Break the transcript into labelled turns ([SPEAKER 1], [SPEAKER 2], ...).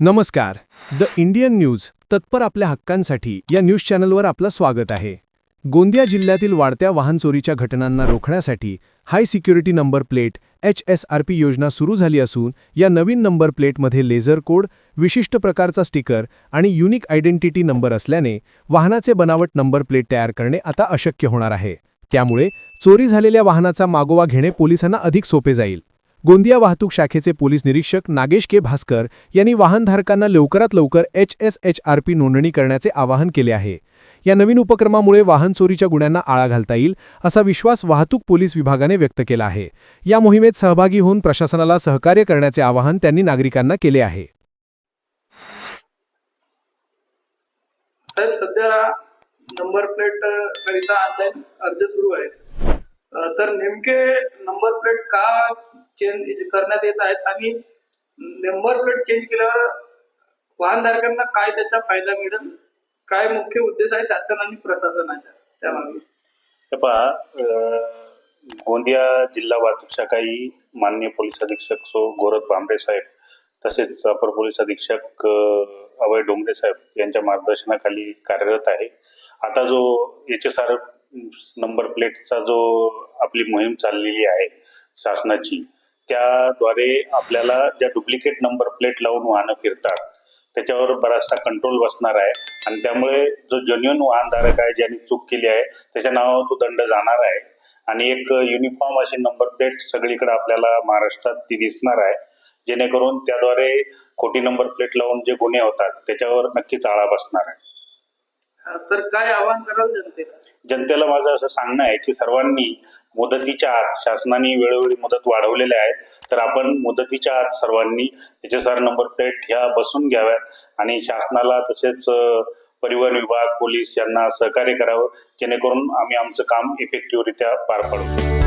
[SPEAKER 1] नमस्कार. The Indian news तत्पर आपल्या हक्कांसाठी या न्यूज चॅनलवर आपलं स्वागत आहे. गोंदिया जिल्ह्यातील वाढत्या वाहन चोरीच्या घटनांना रोखण्यासाठी high security number plate H S R P योजना सुरू झाली असून या नवीन नंबर प्लेटमध्ये लेझर कोड विशिष्ट प्रकारचा स्टिकर आणि युनिक आयडेंटिटी नंबर असल्याने वाहनाचे बनावट नंबर प्लेट तयार करणे आता अशक्य होणार आहे. त्यामुळे चोरी झालेल्या वाहनाचा मागोवा घेणे पोलिसांना अधिक सोपे जाईल. गोंदिया वाहतूक शाखेचे पोलीस निरीक्षक नागेश के भास्कर यांनी वाहनधारकांना लवकरात लवकर H S H R P नोंदणी करण्याचे आवाहन केले आहे. या नवीन उपक्रमामुळे वाहन चोरीच्या गुन्ह्यांना आळा घालता येईल असा विश्वास वाहतूक पोलीस विभागाने व्यक्त केला आहे. या मोहिमेत सहभागी होऊन प्रशासनाला सहकार्य करण्याचे आवाहन त्यांनी नागरिकांना केले आहे.
[SPEAKER 2] साहेब सध्या नंबर प्लेट करिता ऑनलाईन अर्ज सुरू आहेत. तर नेमके नंबर प्लेट का चेंज करण्यात येत आहेत. आणि नंबर प्लेट चेंज केल्यावर वाहनधारकांना काय त्याचा फायदा मिळेल? काय मुख्य उद्देश आहे शासन आणि प्रशासनाच्या त्यामागे?
[SPEAKER 3] पहा गोंदिया जिल्हा वाहतूक काही मान्य पोलीस अधीक्षक सो गोरख भांबरे साहेब तसेच अपर पोलीस अधीक्षक अभय डोंगरे साहेब यांच्या मार्गदर्शनाखाली कार्यरत आहे. आता जो एच एस आर नंबर प्लेटचा जो आपली मोहीम चाललेली आहे शासनाची त्याद्वारे आपल्याला ज्या डुप्लिकेट नंबर प्लेट लावून वाहनं फिरतात त्याच्यावर बराचसा कंट्रोल बसणार आहे. आणि त्यामुळे जो जेन्युन वाहनधारक आहे ज्यांनी चूक केली आहे त्याच्या नावावर तो दंड जाणार आहे. आणि एक युनिफॉर्म अशी नंबर प्लेट सगळीकडे आपल्याला महाराष्ट्रात ती दिसणार आहे. जेणेकरून त्याद्वारे खोटी नंबर प्लेट लावून जे गुन्हे होतात त्याच्यावर नक्कीच आळा बसणार आहे.
[SPEAKER 2] तर काय आवाहन कराल जनतेला?
[SPEAKER 3] जनतेला माझं असं सांगणं आहे की सर्वांनी मुदतीच्या आत शासनाने वेळोवेळी मुदत वाढवलेल्या आहेत. तर आपण मुदतीच्या आत सर्वांनी याच्यासार नंबर प्लेट ह्या बसून घ्याव्यात आणि शासनाला तसेच परिवहन विभाग पोलीस यांना सहकार्य करावं जेणेकरून आम्ही आमचं काम इफेक्टिव्हरित्या पार पाडू.